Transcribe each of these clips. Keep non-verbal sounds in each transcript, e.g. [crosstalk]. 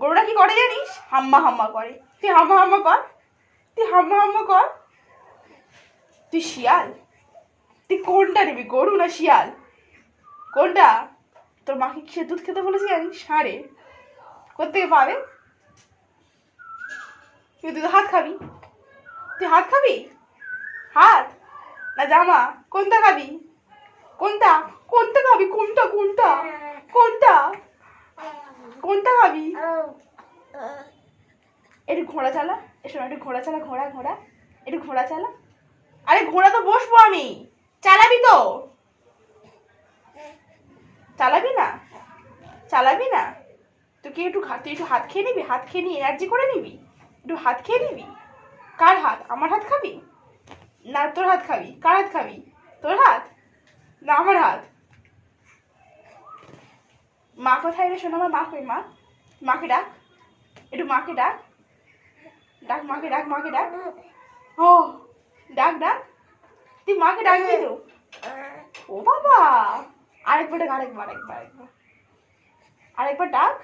গরুটা কি করে জানিস? হাম্মা হাম্মা করে। তুই হাম্মা হাম্মা কর। তুই হাম্মা হাম্মা কর। তুই শিয়াল? তুই কোনটা নিবি, গরু না শিয়াল? কোনটা? তোর মাকে কিসের দুধ খেতে বলেছি জানিস? সারে। কোথেকে পাবে? তুই তুই হাত খাবি? তুই হাত খাবি? হাত? না জামা? কোনটা খাবি? কোনটা? কোনটা কোনটা কোনটা কোনটা খাবি একটু ঘোড়া চালা। এসো একটু ঘোড়া চালা, ঘোড়া ঘোড়া। একটু ঘোড়া চালা। আরে ঘোড়া তো বসবো আমি। চালাবি তো। চালাবি না? চালাবি না? তুই কি একটু তুই একটু হাত খেয়ে নিবি? হাত খেয়ে নিয়ে এনার্জি করে নিবি? একটু হাত খেয়ে নিবি? কার হাত? আমার হাত খাবি? না, তোর হাত খাবি। কার হাত খাবি? তোর হাত? না, আমার হাত। মা কোথায় রে? শোনো আমার মা কই মা? মাকে ডাক। একটু মাকে ডাক। ডাক, মাকে ডাক মাকে ডাক। ও, ডাক ডাক। তুই মাকে ডাকবি তো? ও বাবা! আরেকবার ডাক, আরেকবার আরেকবার আরেকবার। আরেকবার ডাক।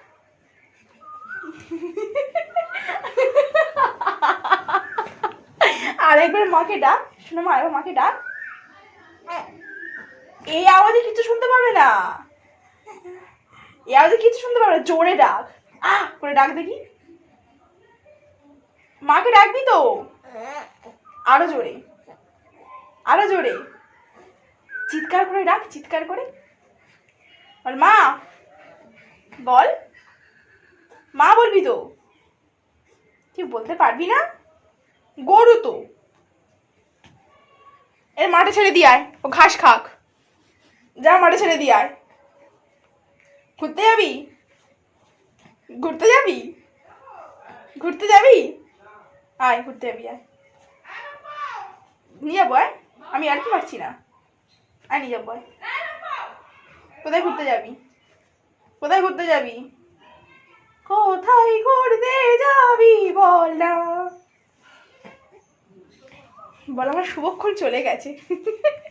আরেকবার মাকে ডাক। শোনো মা, আরেকবার মাকে ডাক। এই আওয়াজে কিছু শুনতে পাবে না। এই আওয়াজে কিছু শুনতে পাবে না। জোরে ডাক। আহ, করে ডাক দেখি। মাকে ডাকবি তো? আরও জোরে। আরও জোরে। চিৎকার করে ডাক, চিৎকার করে। বল মা বল। মা বলবি তো? তুই বলতে পারবি না? গরু তো। এর মাঠে ছেড়ে দিয়ে আয়। ও ঘাস খাক। যা মাঠে ছেড়ে দিয়ে ঘুরতে যাবি? ঘুরতে যাবি? ঘুরতে যাবি? আয়, ঘুরতে যাবি, আয়। নিয়ে যাব, আয়। আমি আর কি পারছি না। আয়, নিয়ে যাব, আয়। কোথায় ঘুরতে যাবি? কোথায় ঘুরতে যাবি? কোথায় ঘুরতে যাবি বল না। বল, আমার শুভক্ষণ চলে গেছে। [laughs]